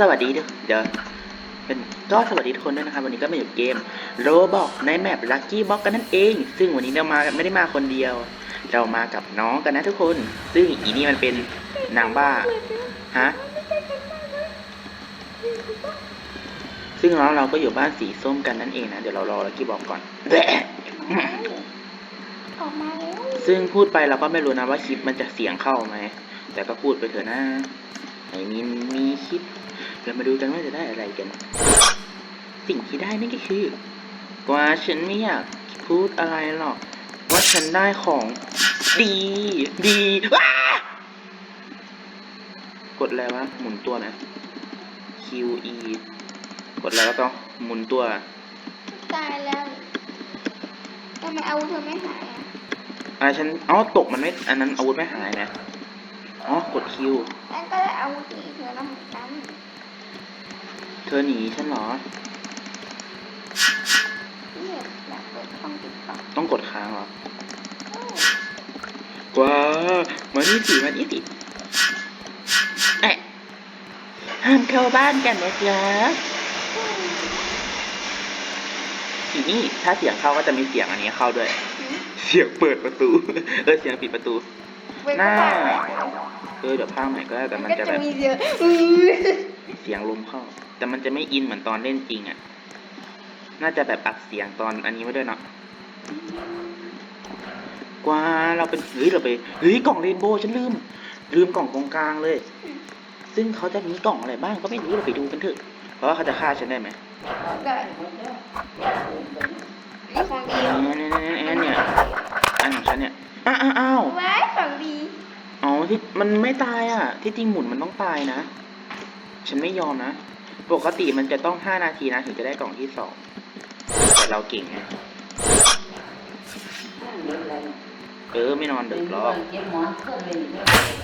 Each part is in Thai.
สวัสดีเดี๋ยวเป็นก็สวัสดีทุกคนด้วยนะครับ วันนี้ก็มาอยู่เกมโรบอกในแมปลั c กี้บ็อกกันนั่นเอง ซึ่งวันนี้เรามาไม่ได้มาคนเดียว เรามากับน้องกันนะทุกคน ซึ่งอีนี่มันเป็นนางบ้าฮะซึ่งน้องเราก็อยู่บ้านสีส้มกันนั่นเองนะเดี๋ยวเรารอลักกี้บ็อกก่อนซึ่งพูดไปเราก็ไม่รู้นะว่าคลิปมันจะเสียงเข้าไหมแต่ก็พูดไปเถอะนะไอ้มีมีคลิป เรามาดูกันว่าจะได้อะไรกัน สิ่งที่ได้นั่นก็คือว่าฉันไม่อยากพูดอะไรหรอก ว่าฉันได้ของดี ดีว้ากดอะไรวะหมุนตัวนะ Q E กดอะไรแล้วก็หมุนตัว ตายแล้วทำไมอาวุธเธอไม่หายอะอะไรฉันอ๋อตกมันไม่ อันนั้นอาวุธไม่หายนะ อ๋อกด Q นั่นก็ได้อาวุธที่เธอแล้วเหมือนกัน เธอหนีฉันเหรอเนี่ยอยากเปิดช่องติ๊กต็อกต้องกดค้างเหรอ ว้ามานี่สิมานี่สิเอ๊ะห้ามเข้าบ้านกันนะจ๊ะทีนี่ถ้าเสียงเข้าก็จะมีเสียงอันนี้เข้าด้วย เสียงเปิดประตู เออเสียงปิดประตู เว้ยน่าก็ได้เออเดี๋ยวภาคใหม่ก็ได้แต่มันก็จะจะแบบมีเยอะอือเสียงลมเข้า แต่มันจะไม่อินเหมือนตอนเล่นจริงอะ น่าจะแบบอัดเสียงตอนอันนี้ไว้ด้วยเนาะกว่าเราเป็นเฮ้ยเราไปเฮ้ยกล่องเรนโบว์ฉันลืม ลืมกล่องตรงกลางเลย ซึ่งเขาจะมีกล่องอะไรบ้างก็ไม่รู้เราไปดูกันเถอะเพราะว่าเขาจะฆ่าฉันได้ไหมได้นี่ของดีเนี่ยเนี่ยเนี่ยเนี่ยอันของฉันเนี่ยอ้าวอ้าวอ้าวว้ายของดีอ๋อที่มันไม่ตายอะ ที่จริงหมุนมันต้องตายนะ ฉันไม่ยอมนะ ปกติมันจะต้องห้านาทีนะ ถึงจะได้กล่องที่สองแต่เราเก่งไงเออไม่นอนดึกหรอกเก็บหมอนเพิ่มเลยไม่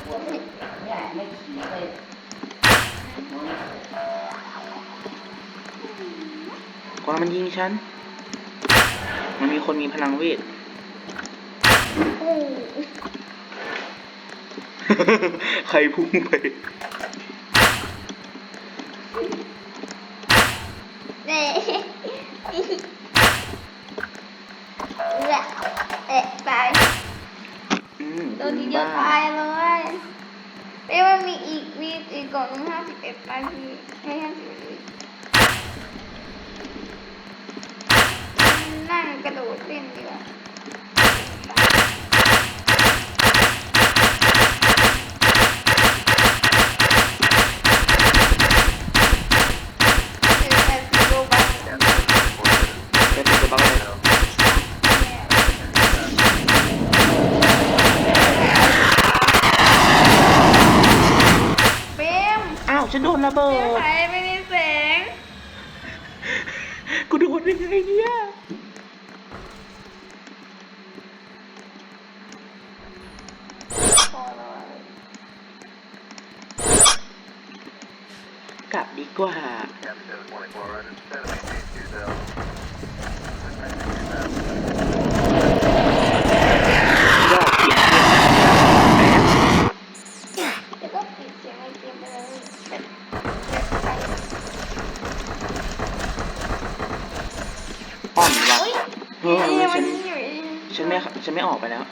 ปวดไม่อยากไม่ขี่เลยกว่ามันยิงฉัน มันมีคนมีพลังเวทโอ้ใครพุ่งไป เน่แหละเอ๊ะตายอืมตัวนี้เดียวตายเลยเอ้ยมันมีอีกมีอีกกล่องหนึงห้าสิบเอ็ดนาทีให้ห้าสิบเอ็ดนั่งกระโดดเต้นดีกว่าเดี๋ยวแต่สิบโลบัค เป็นตัวบ้าเลยเหรอ เบม อ้าว ฉันโดนระเบิเบมดหายไปในแสงกูโดนได้ไงเนี่ยพอแล้วกลับดีกว่า ยอดเสียง เดี๋ยวก็ปิดเสียงในเกมไปเลยแบบ อ่อนว่ะ เฮ้ย เฮ้ย นี่ ฉั มัน น อยู่เอง ฉันไม่ ฉันไม่ออกไปแล้ว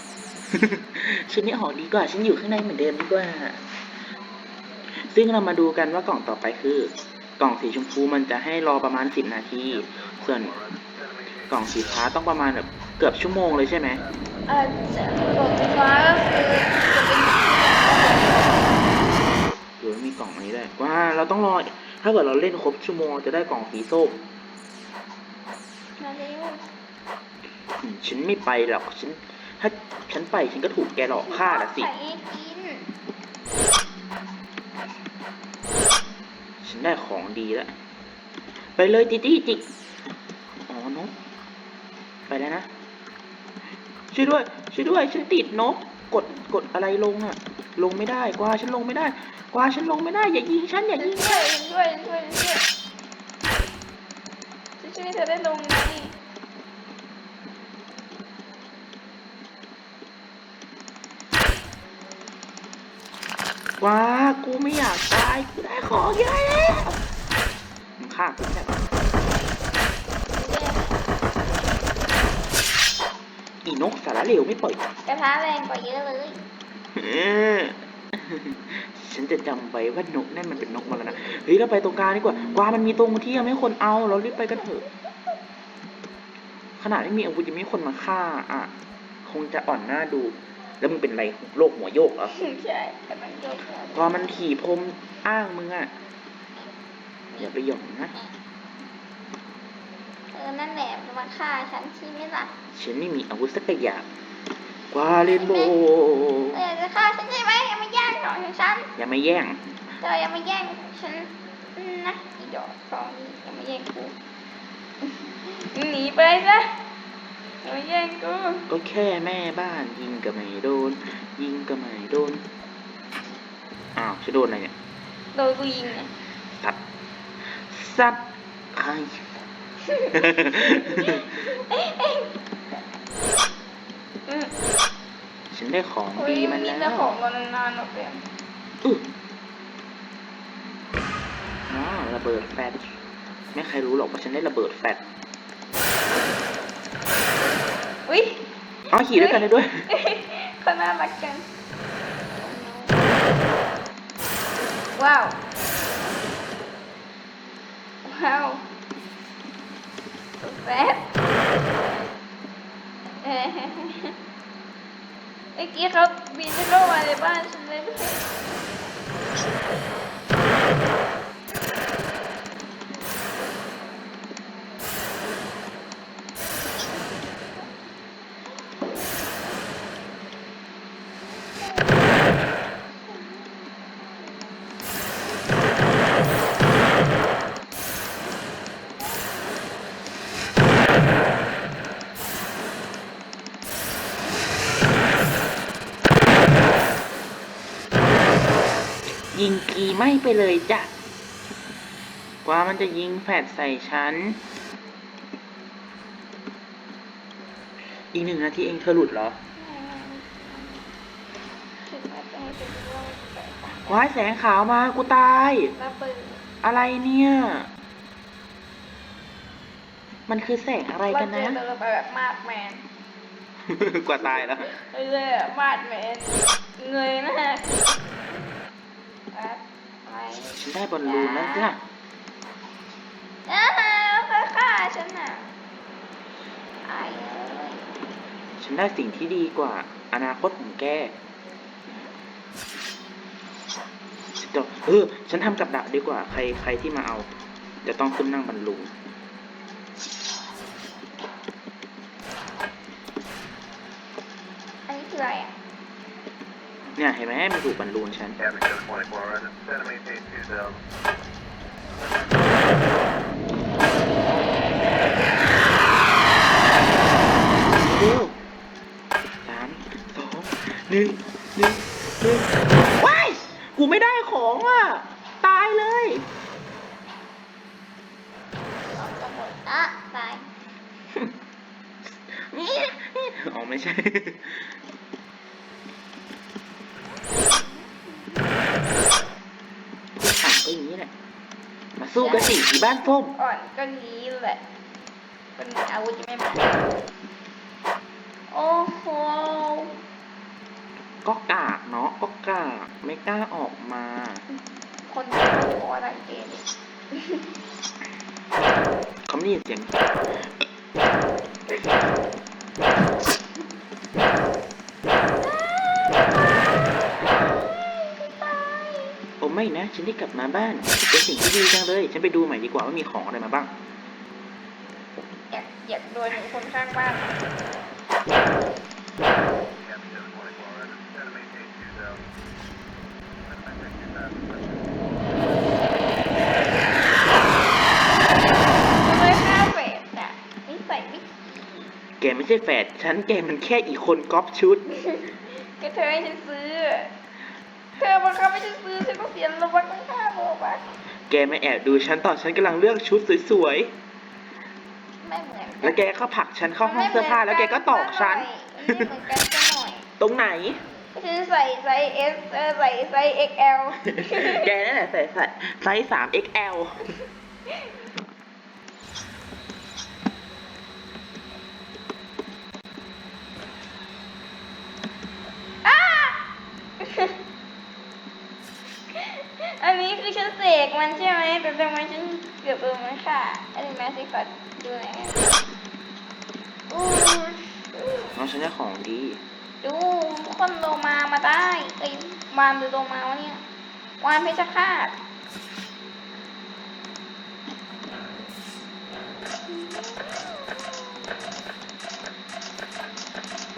ฉันไม่ออกดีกว่า ฉันอยู่ข้างในเหมือนเดิมดีกว่า ซึ่งเรามาดูกันว่ากล่องต่อไปคือ กล่องสีชมพูมันจะให้รอประมาณสิบนาที ส่วนกล่องสีฟ้าต้องประมาณแบบเกือบชั่วโมงเลยใช่ไหมเออจะกดฟ้าก็คือจะเป็นหรือมีกล่องอันนี้ด้วยว่าเราต้องรอ ถ้าเกิดเราเล่นครบชั่วโมงจะได้กล่องสีส้มมาเร็วอืมฉันไม่ไปหรอกฉัน ถ้าฉันไปฉันก็ถูกแกหลอกฆ่าละสิ ใส่ให้กิน ฉันได้ของดีแล้ว ไปเลยติตี้จิก อ๋อนก ไปแล้วนะ ช่วยด้วย ช่วยด้วย ฉันติดนก กด กดอะไรลงอะลงไม่ได้ กว่าฉันลงไม่ได้ กว่าฉันลงไม่ได้ อย่ายิงฉัน อย่ายิง ช่วยช่วยช่วยช่วยช่วยเธอได้ลงไงอ ว้ากูไม่อยากตาย กูได้ของเยอะแล้วมึงฆ่ากูแค่ปะอีนกสารเลวไม่ปล่อยกระทะแรงกว่าเยอะเลยเออฉันจะจำไว้ว่านกนั่นมันเป็นนกมาแล้วนะ เฮ้ย เราไปตรงกลางดีกว่า กวางมันมีตรงที่ยังไม่มีคนเอา เรารีบไปกันเถอะ ขนาดไม่มีอาวุธยังไม่มีคนมาฆ่า อะ คงจะอ่อนหน้าดู แล้วมึงเป็นไรโรคหัวโยกเหรอ ใช่กำลังโยกกวางมันขี่พรมอ้างมึงอะอย่าไปหย่องนะเออนั่นแหละมาฆ่าฉันใช่ไหมล่ะฉันไม่มีอาวุธสักอย่างกวาเลนโบเออจะฆ่าฉันใช่ไหมอย่ามาแย่งของของฉันอย่ามาแย่งเธออย่ามาแย่งฉันนะอีดอกทองนี่อย่ามาแย่งกูหนีไปซะอย่า มาแย่งกูก็แค่แม่บ้านยิงก็ไม่โดน ยิงก็ไม่โดน อ้าวฉันโดนอะไรเนี่ย โดนกูยิงเนี่ยสัตว์สัตว์ใครอืมฉันได้ของโอ้ยดีมัมานมีแล้แต่วของเรานานๆหรอกเปลี่ยนอื้ออ๋อระเบิดแฟดไม่ใครรู้หรอกว่าฉันได้ระเบิดแฟด อุ้ยอ๋อขี่ด้วยกันได้ด้วยเขาน่ารักกันว้าว ว้าวแฟดเอ๊ะเมื่อกี้เขาบินเข้ามาในบ้านฉันเลยไม่ใช่ ยิงกีไม่ไปเลยจ้ะ กว่ามันจะยิงแฟดใส่ฉัน อีกหนึ่งนาทีเองเธอหลุดเหรอคิดว่าจะให้เป็นเรื่องแปลกว้ายแสงขาวมา กูตายๆระเบิดอะไรเนี่ย มันคือแสงอะไรกันนะเราเจอไปแบบมาดแมน กว่าตายแล้วเลยอะมาดแมน เงยหน้าแบบอะ ไรฉันได้บอลลูนแล้วจ้ะอ้าวเขาฆ่าฉันน่ะอายเอ้ยฉันได้สิ่งที่ดีกว่า อนาคตของแกฉันจะเออ ฉันทำกับดักดีกว่า ใครใครที่มาเอา จะต้องขึ้นนั่งบรรลุงอันนี้คืออะไรอะ เนี่ยเห็นไหมมันถูกบรรลูนฉันดูสามสองหนึ่งหนึ่งหนึ่งว้าย กูไม่ได้ของอะ ตายเลย ออกจะหมดอะตาย อ๋อไม่ใช่ ผู้ขังก็อย่างนี้แหละ มาสู้กันสิที่บ้านส้ม อ่อนก็นี้แหละ เป็นอาวุธยังไม่มา โอ้โห ก็กากเนาะก็กากไม่กล้าออกมา คนเดียวโอ้อะไรเกมเขาไม่ได้ยินเสียงโอ้ไม่นะ ฉันได้กลับมาบ้านเป็นสิ่งที่ดีจังเลย ฉันไปดูใหม่ดีกว่าว่ามีของอะไรมาบ้าง อยากอยากโดนคนข้างบ้าน Cabin code 24, right? Center maintain 2000. Center maintain 2000. เลยห้าเฟสอะนิสัยไม่แกไม่ใช่แฝดฉันแกมันแค่อีกคนก๊อปชุด ก็เธอให้ฉันซื้อ เธอบังคับให้ฉันซื้อฉันต้องเสียโลบักตั้งห้าโลบักแกมาแอบดูฉันตอนฉันกำลังเลือกชุดสวยไม่เหมือนๆ แล้วแกเข้าผักฉันเข้าห้องเสื้อผ้าแล้วแกก็ตอกฉันตรงไหน คือใส่ไซส์เอสใส่ไซส์ XL แกนั่นแหละใส่ไซส์ 3XL อันนี้คือฉันเสกมันใช่ไหมแต่ทำไมฉันเกือบโดนมันค่ะอันนี้แมสซี่ขอดูหน่อยนะอู้น้องฉันได้ของดี ดูคนโลมามาได้เอ้ยวานหรือโลมาวะเนี่ยวานเพชรฆาต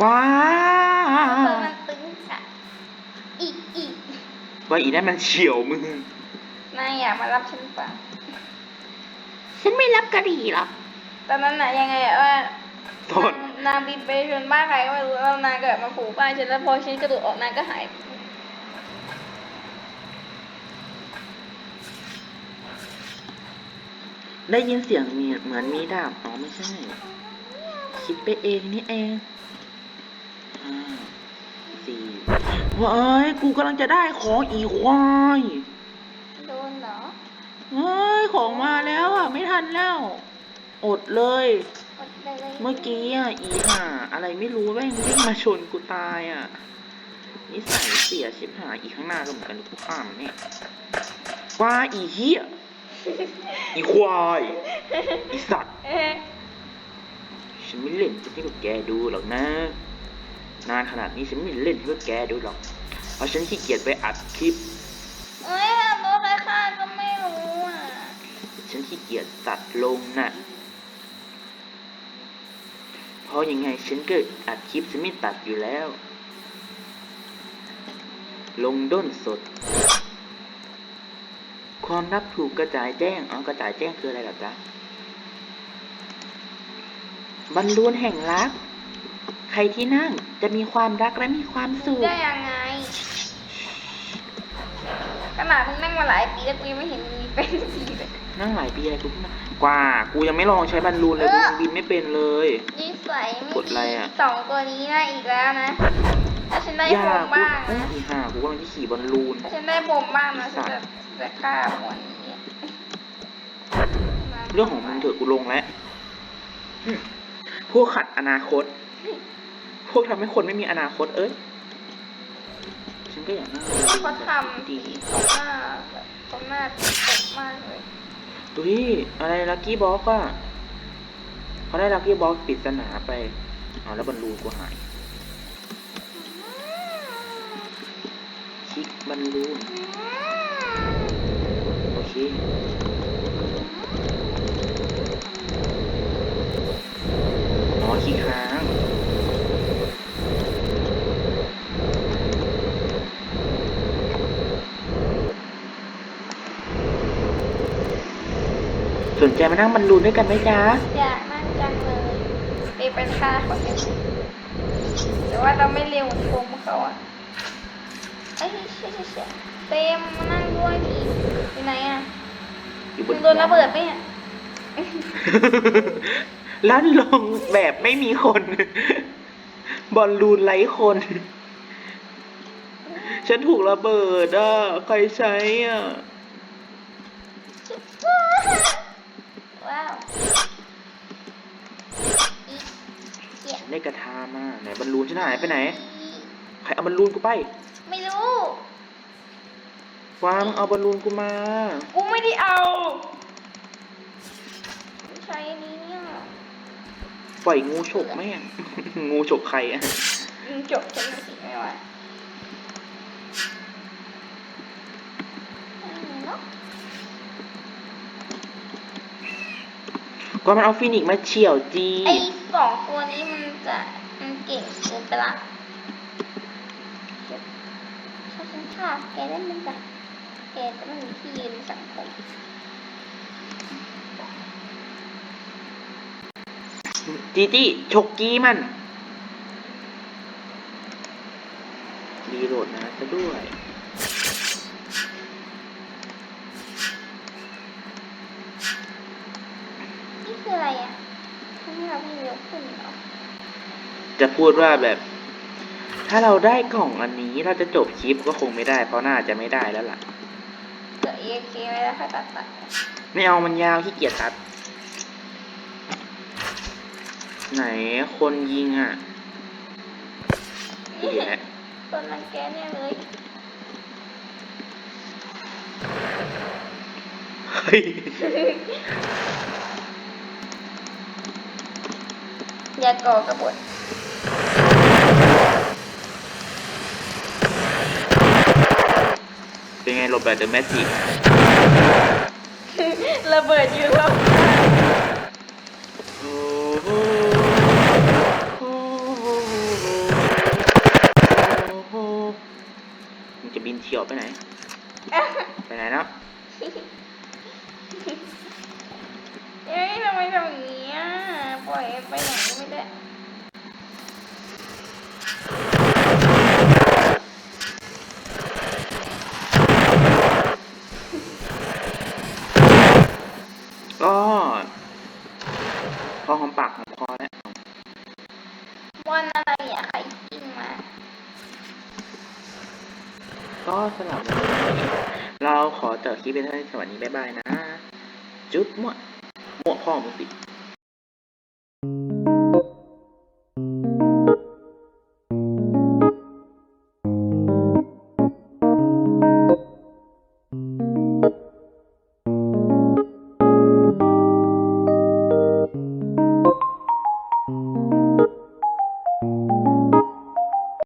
ว้า เออมันตึงค่ะ อีกอีก ว่าอีนั่นมันเฉียวมึง นายอยากมารับฉันปะฉันไม่รับกะหรี่หรอกตอนนั้นน่ะยังไงอะว่าตอนนางนางบินไปชนบ้านใครก็ไม่รู้แล้วนางเกิดมาผูกบ้านฉันแล้วพอฉันกระโดดออกนางก็หายได้ยินเสียงมีเหมือนมีดาบอ๋อไม่ใช่ คิดไปเองนี่เองห้า สี่ว้ายกูกำลังจะได้ของอีควายโดนเหรอ เฮ้ย ของมาแล้วอะ ไม่ทันแล้ว อดเลยอดได้เลยเมื่อกี้อะ อีห่าอะไรไม่รู้แม่งวิ่งมาชนกูตายอะ นิสัยเสียชิบหายอีข้างหน้าก็เหมือนกันกูข้ามเนี่ยว้าอีเหี้ย อีควาย อีสัตว์ เอ๊ะ ฉันไม่เล่นให้พวกแกดูหรอกนะ นานขนาดนี้ฉันไม่เล่นให้พวกแกดูหรอก เพราะฉันขี้เกียจไปอัดคลิป เอ้ยโดนใครฆ่าก็ไม่รู้อะ ฉันขี้เกียจตัดลงน่ะ เพราะยังไงฉันก็อัดคลิปฉันไม่ตัดอยู่แล้ว ลงด้นสด ความรักถูกกระจายแจ้งอ๋อกระจายแจ้งคืออะไรล่ะจ๊ะบรรลุนแห่งรัก ใครที่นั่งจะมีความรักและมีความสุขได้ยังไง ขนาดมึงนั่งมาหลายปีแล้วกูยังไม่เห็นมีเป็นสีเลย นั่งหลายปีอะไรกูเพิ่งมากว่า กูยังไม่ลองใช้บรรลุนเลยเอกูอ ยังบินไม่เป็นเลย นิสัยไม่กดอะไรดีอะ สองตัวนี้นะอีกแล้วนะ ถ้าฉันได้อย่าโบมกูบ้างเอ้ยนะอีห่ากูกำลังจะขี่บอลลูน ถ้าฉันได้โบมบ้างนะฉันจะจะฆ่าหมดนี้เรื่องของมึงเถอะกูลงแล้วอืมพวกขัดอนาคต พวกทำให้คนไม่มีอนาคตเอ้ย ฉันก็อยากนั่งเขาทำดีเขาหน้าแบบเขาหน้าตกมากเลยดูดิอะไรลักกี้บ็อกอะเขาได้ลักกี้บ็อกปริศนาไป เอาแล้วบอลลูนกูหายคลิกบอลลูน โอเค อ๋อขี้ค้าง สนใจมานั่งบอลลูนด้วยกันไหมจ๊ะอยากนั่งจังเลยไปเป็นค่าเขาเลยแต่ว่าเราไม่เร็วเหมือนโฟมเขาอะเอ้ยเชี่ยเชี่ยเชี่ยเต็มมานั่งด้วยทีอยู่ไหนอะอยู่บมึนงโดนระเบิดไหมอะลั่นลงแบบไม่มีคน บอลลูนไร้คน ฉันถูกระเบิดอะ ใครใช้อะ ว้าวอีเหี้ย ได้กระทามาไหนบอลลูนฉันหายไปไหน ใครเอาบอลลูนกูไป ไม่รู้วางเอาบอลลูนกูมา กูไม่ได้เอาใช้อันนี้เนี่ยปล่อยงูฉกแม่ง งูฉกใครอะมึงจบฉันไม่สิไม่ไหวอืมเนอะก็มันเอาฟินิกซ์มาเฉี่ยวจี ไอ้สองตัวนี้มัน จะมันเก่งเกินไปละถ้าฉันฆ่าแกได้มันจะแกจะไม่มีที่ยืนในสังคมจีจี้ฉกกี้มันรีโหลดนะซะด้วยนี่คืออะไรอะทำให้เราไม่เร็วขึ้นเหรอ จะพูดว่าแบบ ถ้าเราได้กล่องอันนี้เราจะจบคลิปก็คงไม่ได้ เพราะน่าจะไม่ได้แล้วล่ะเกิดเอ็กเคไม่ได้ค่ะตัดตัดไม่เอามันยาวขี้เกียจตัด ไหนคนยิงอะกูเห็นแล้วต้นรังแกเนี่ยเลยเฮ้ยอย่าก่อกระบฏ เป็นไงหลบแบบเดอะแมจิกระเบิดอยู่รอบโอ้โหโอ้โหโอ้โหมันจะบินเฉียวไปไหน ไปไหนแล้วเอ้ยทำไมทำอย่างนี้อะปล่อยไปไหนก็ไม่ได้ ก็พอหอมปากหอมคอแล้ววันอะไรอะใครกินมา ก็สำหรับวันนี้เราขอจบคลิปเป็นเท่านี้สวัสดีบ๊ายบายนะ จุ๊บมั่วมั่วพ่อมึงสิ